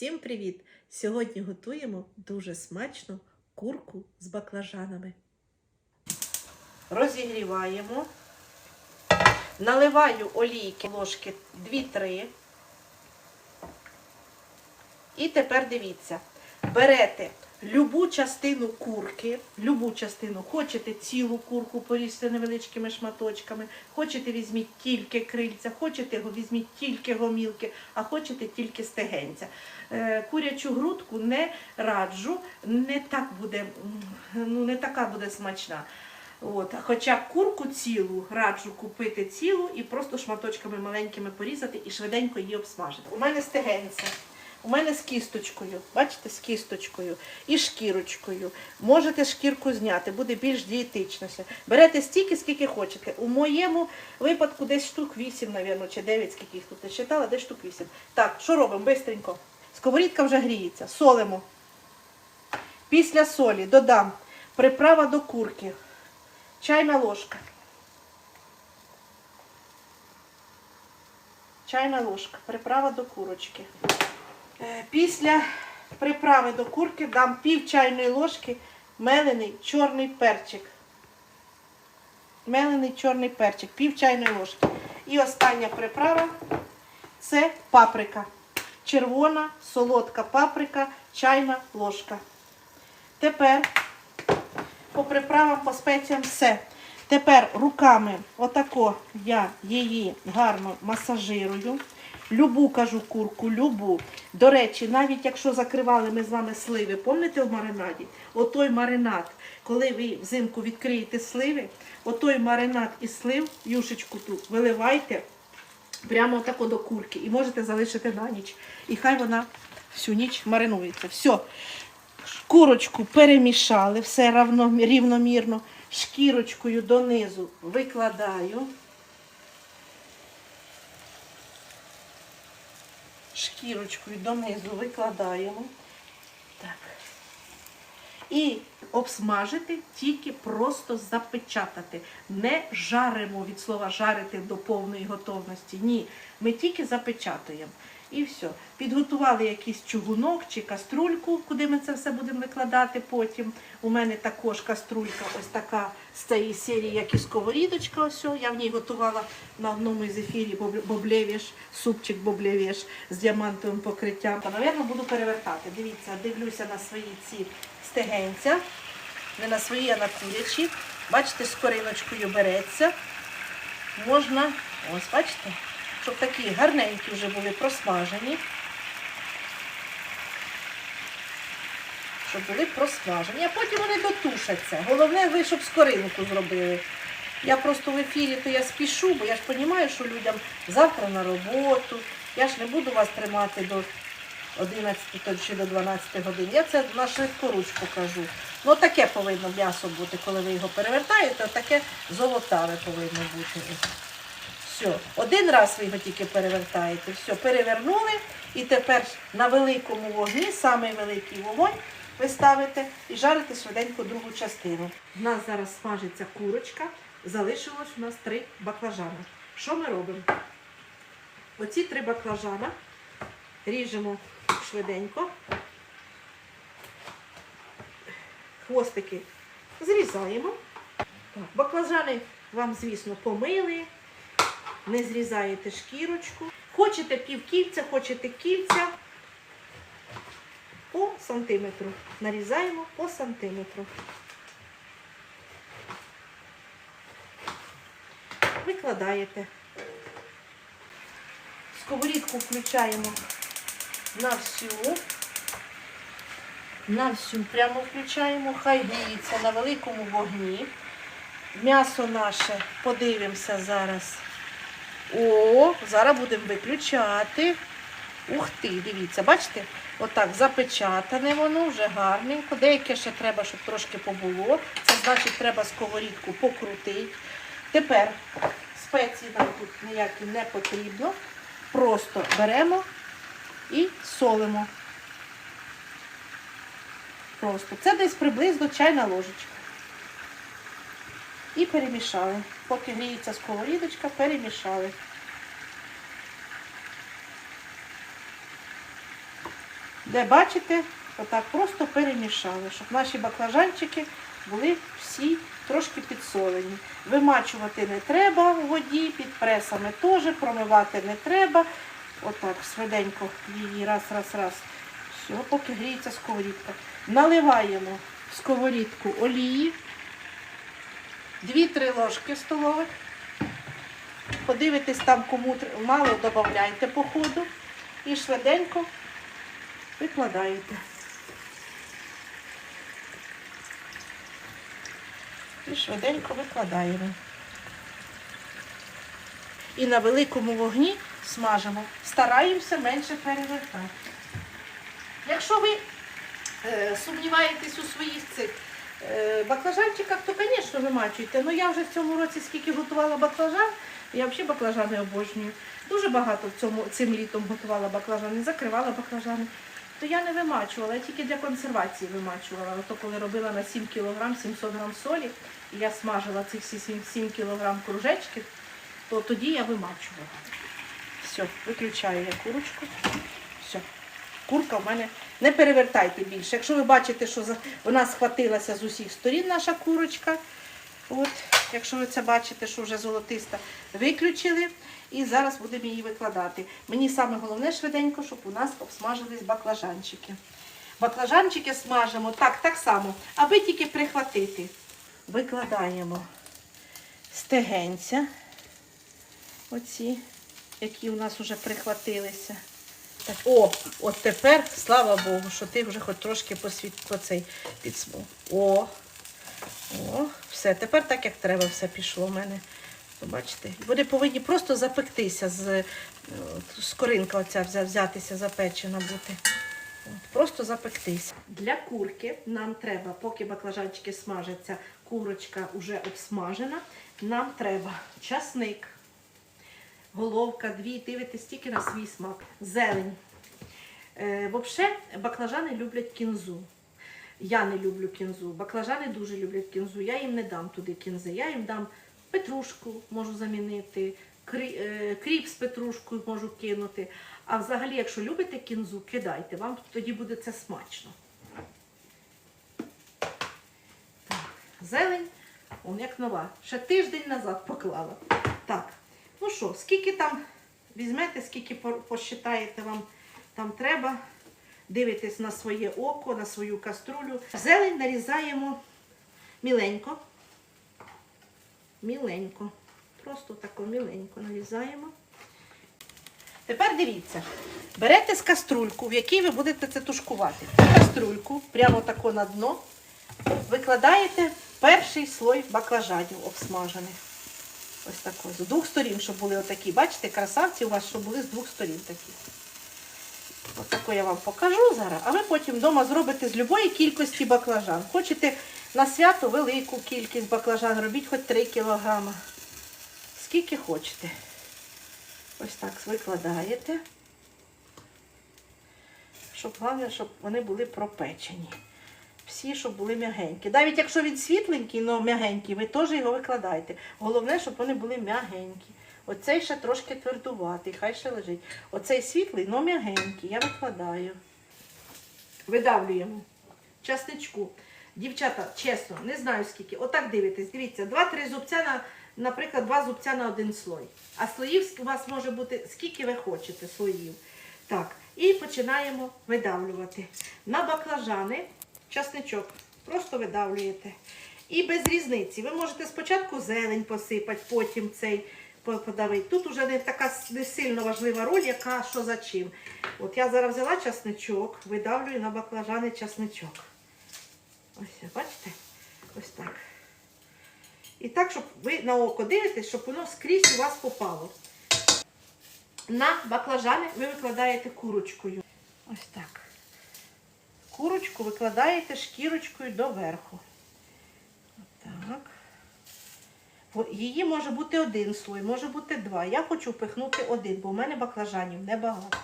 Всім привіт! Сьогодні готуємо дуже смачну курку з баклажанами. Розігріваємо. Наливаю олійки ложки 2-3. І тепер дивіться, берете любу частину курки, любу частину, хочете цілу курку порізати невеличкими шматочками, хочете візьміть тільки крильця, хочете візьміть тільки гомілки, а хочете тільки стегенця. Е, Курячу грудку не раджу, не так буде, ну не така буде смачна. От. Хоча курку цілу раджу купити цілу і просто шматочками маленькими порізати і швиденько її обсмажити. У мене стегенця. У мене з кісточкою, бачите, з кісточкою і шкірочкою. Можете шкірку зняти, буде більш дієтичніше. Берете стільки, скільки хочете. У моєму випадку десь штук 8, мабуть, чи 9, скільки їх тут не читала, десь штук 8. Так, що робимо? Бистренько. Сковорідка вже гріється. Солимо. Після солі додам приправа до курки. Чайна ложка. Чайна ложка. Приправа до курочки. Е, Після приправи до курки дам пів чайної ложки мелений чорний перчик. Мелений чорний перчик, пів чайної ложки. І остання приправа це паприка. Червона, солодка паприка, чайна ложка. Тепер по приправам, по спеціям все. Тепер руками отако я її гарно масажирую. Любу кажу курку, любу. До речі, навіть якщо закривали ми з вами сливи, пам'ятаєте в маринаді? Отой маринад, коли ви взимку відкриєте сливи, отой маринад із слив, юшечку ту, виливайте прямо отако до курки і можете залишити на ніч. І хай вона всю ніч маринується. Все. Курочку перемішали, все рівномірно. Шкірочкою донизу викладаю. Шкірочкою донизу викладаємо. Так. І обсмажити тільки просто запечатати. Не жаримо від слова жарити до повної готовності. Ні, ми тільки запечатуємо. І все. Підготували якийсь чугунок чи каструльку, куди ми це все будемо викладати потім. У мене також каструлька ось така з цієї серії, як і сковорідочка. Ось, я в ній готувала на одному із ефірів боб- боблевіш, супчик боблевіш з діамантовим покриттям. Та, Навірно, буду перевертати. Дивіться, дивлюся на свої ці стегенця. Не на свої, а на курячі. Бачите, з кориночкою береться. Можна, ось бачите, щоб такі гарненькі вже були просмажені. Щоб були просмажені, а потім вони дотушаться. Головне, ви щоб скоринку зробили. Я просто в ефірі, то я спішу, бо я ж розумію, що людям завтра на роботу. Я ж не буду вас тримати до 11 чи до 12 годин. Я це на швидкоруч покажу. Ну таке повинно м'ясо бути, коли ви його перевертаєте, таке золотаве повинно бути. Все, один раз ви його тільки перевертаєте. Все, перевернули. І тепер на великому вогні, самий великий вогонь, ви ставите і жарите швиденько другу частину. У нас зараз смажиться курочка, залишилось у нас три баклажани. Що ми робимо? Оці три баклажана ріжемо швиденько. Хвостики зрізаємо. Баклажани вам, звісно, помили. Не зрізаєте шкірочку. Хочете півкільця, хочете кільця. По сантиметру. Нарізаємо по сантиметру. Викладаєте. Сковорідку включаємо на всю. На всю прямо включаємо, хай гріється на великому вогні. М'ясо наше подивимося зараз. О, зараз будемо виключати. Ух ти, дивіться, бачите? Отак запечатане воно, вже гарненько. Деяке ще треба, щоб трошки побуло. Це значить, треба сковорідку покрутити. Тепер спеції нам тут ніякі не потрібно. Просто беремо і солимо. Просто. Це десь приблизно чайна ложечка. І перемішали. Поки гріється сковорідочка, перемішали. де бачите, отак просто перемішали, щоб наші баклажанчики були всі трошки підсолені. Вимачувати не треба в воді, під пресами теж, промивати не треба. Отак, швиденько її раз, раз, раз. Все, поки гріється сковорідка. Наливаємо в сковорідку олії. 2-3 ложки столових. Подивитесь там, кому мало, додавайте по ходу. І швиденько викладаєте. І швиденько викладаємо. І на великому вогні смажимо. Стараємося менше перевертати. Якщо ви е, сумніваєтесь у своїх цих баклажанчиках, то, звісно, вимачуйте. Ну я вже в цьому році скільки готувала баклажан, я взагалі баклажани обожнюю. Дуже багато в цьому, цим літом готувала баклажани, закривала баклажани. То я не вимачувала, я тільки для консервації вимачувала. То коли робила на 7 кг 700 г солі, і я смажила всі 7, 7 кг кружечків, то тоді я вимачувала. Все, виключаю я курочку. Все. Курка в мене не перевертайте більше. Якщо ви бачите, що вона схватилася з усіх сторін, наша курочка. От, якщо ви це бачите, що вже золотиста, виключили. І зараз будемо її викладати. Мені саме головне швиденько, щоб у нас обсмажились баклажанчики. Баклажанчики смажимо так, так само, аби тільки прихватити. Викладаємо стегенця. Оці, які у нас вже прихватилися. Так, о, от тепер, слава Богу, що ти вже хоч трошки посвіт по цей підсмуг. О, о, все, тепер так, як треба, все пішло в мене. Бачите, вони повинні просто запектися, з, е, скоринка оця взятися, запечена бути. От, просто запектися. Для курки нам треба, поки баклажанчики смажаться, курочка вже обсмажена, нам треба часник, головка, дві, дивитесь тільки на свій смак, зелень. Е, Взагалі, баклажани люблять кінзу. Я не люблю кінзу. Баклажани дуже люблять кінзу. Я їм не дам туди кінзи. Я їм дам петрушку, можу замінити, е, кріп з петрушкою можу кинути. А взагалі, якщо любите кінзу, кидайте, вам тоді буде це смачно. Так, зелень, он як нова. Ще тиждень назад поклала. Так, ну що, скільки там візьмете, скільки посчитаєте вам там треба. Дивитесь на своє око, на свою каструлю. Зелень нарізаємо міленько. Міленько. Просто тако міленько нарізаємо. Тепер дивіться, берете з каструльку, в якій ви будете це тушкувати. Каструльку прямо тако на дно викладаєте перший слой баклажанів обсмажених. Ось тако. З двох сторін, щоб були отакі. Бачите, красавці у вас, щоб були з двох сторін такі. Ось таку я вам покажу зараз, а ви потім вдома зробите з любої кількості баклажан. Хочете на свято велику кількість баклажан, робіть хоч 3 кілограма. Скільки хочете. Ось так викладаєте. Щоб головне, щоб вони були пропечені. Всі, щоб були м'ягенькі. Навіть якщо він світленький, але м'ягенький, ви теж його викладаєте. Головне, щоб вони були м'ягенькі. Оцей ще трошки твердуватий, хай ще лежить. Оцей світлий, але м'ягенький. Я викладаю. Видавлюємо. Часничку. Дівчата, чесно, не знаю скільки. Отак дивитесь. Дивіться, 2-3 зубця на, наприклад, 2 зубця на один слой. А слоїв у вас може бути скільки ви хочете слоїв. Так, і починаємо видавлювати. На баклажани часничок. Просто видавлюєте. І без різниці. Ви можете спочатку зелень посипати, потім цей подавити. Тут вже не така не сильно важлива роль, яка що за чим. От я зараз взяла часничок, видавлюю на баклажани часничок. Ось, бачите? Ось так. І так, щоб ви на око дивитесь, щоб воно скрізь у вас попало. На баклажани ви викладаєте курочкою. Ось так. Курочку викладаєте шкірочкою доверху. Так. Її може бути один слой, може бути два. Я хочу впихнути один, бо в мене баклажанів небагато.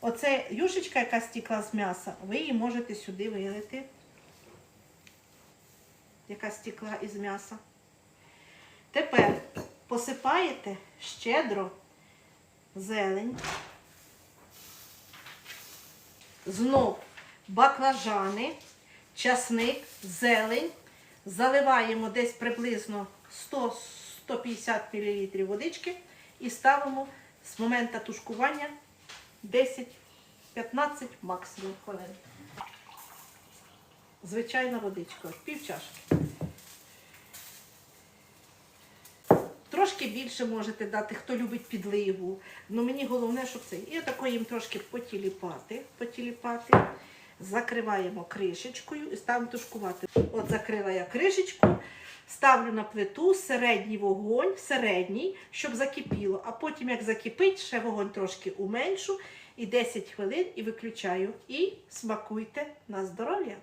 Оце юшечка, яка стікла з м'яса, ви її можете сюди вилити. Яка стікла із м'яса. Тепер посипаєте щедро зелень. знов баклажани, часник, зелень. Заливаємо десь приблизно 100-150 мл водички і ставимо з моменту тушкування 10-15 максимум хвилин. Звичайна водичка, пів чашки. Трошки більше можете дати, хто любить підливу. Ну мені головне, щоб це. І отако їм трошки потіліпати, потіліпати. Закриваємо кришечкою і ставимо тушкувати. От закрила я кришечку, ставлю на плиту середній вогонь, середній, щоб закипіло. А потім, як закипить, ще вогонь трошки уменшу і 10 хвилин і виключаю. І смакуйте на здоров'я.